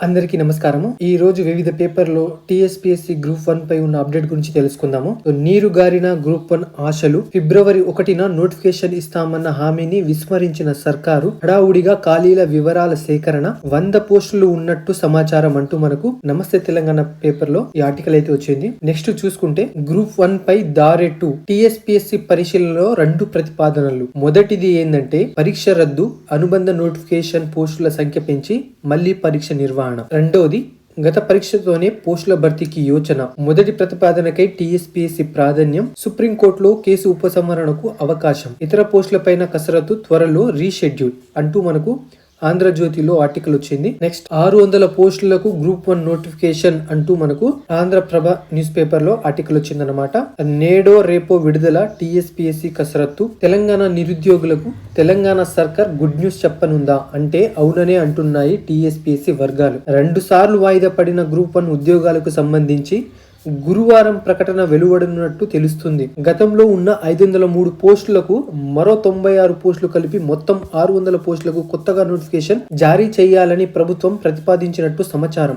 అందరికీ నమస్కారము. ఈ రోజు వివిధ పేపర్లో టీఎస్పీఎస్సీ గ్రూప్ వన్ పై ఉన్న అప్డేట్ గురించి తెలుసుకుందాము. నీరు గారిన గ్రూప్ వన్ ఆశలు ఫిబ్రవరి ఒకటిన నోటిఫికేషన్ ఇస్తామన్న హామీని విస్మరించిన సర్కారు హడావుడిగా ఖాళీల వివరాల సేకరణ వంద పోస్టులు ఉన్నట్టు సమాచారం అంటూ మనకు నమస్తే తెలంగాణ పేపర్లో ఈ ఆర్టికల్ అయితే వచ్చింది. నెక్స్ట్ చూసుకుంటే గ్రూప్ వన్ పై దారెట్టు టీఎస్పీఎస్సీ పరిశీలనలో రెండు ప్రతిపాదనలు. మొదటిది ఏంటంటే పరీక్ష రద్దు అనుబంధ నోటిఫికేషన్ పోస్టుల సంఖ్య పెంచి మళ్ళీ పరీక్ష నిర్వహణ. రెండోది గత పరీక్షతోనే పోస్టుల భర్తీకి యోచన. మొదటి ప్రతిపాదనకై టీఎస్పీఎస్సీ ప్రాధాన్యం సుప్రీంకోర్టులో కేసు ఉపసంహరణకు అవకాశం. ఇతర పోస్టులపైన కసరత్తు త్వరలో రీషెడ్యూల్ అంటూ మనకు ఆంధ్రజ్యోతిలో ఆర్టికల్ వచ్చింది. నెక్స్ట్ ఆరు వందల పోస్టులకు గ్రూప్ వన్ నోటిఫికేషన్ అంటూ మనకు ఆంధ్రప్రభ న్యూస్ పేపర్లో ఆర్టికల్ వచ్చిందనమాట నేడో రేపో విడుదల టీఎస్పీఎస్సీ కసరత్తు. తెలంగాణ నిరుద్యోగులకు తెలంగాణ సర్కార్ గుడ్ న్యూస్ చెప్పనుందా? అంటే అవుననే అంటున్నాయి టీఎస్పీఎస్సీ వర్గాలు. రెండు సార్లు వాయిదా పడిన గ్రూప్ వన్ ఉద్యోగాలకు సంబంధించి గురువారం ప్రకటన వెలువడనున్నట్టు తెలుస్తుంది. గతంలో ఉన్న ఐదు వందల మూడు పోస్టులకు మరో తొంభై ఆరు పోస్టులు కలిపి మొత్తం ఆరు వందల పోస్టులకు కొత్తగా నోటిఫికేషన్ జారీ చేయాలని ప్రభుత్వం ప్రతిపాదించినట్టు సమాచారం.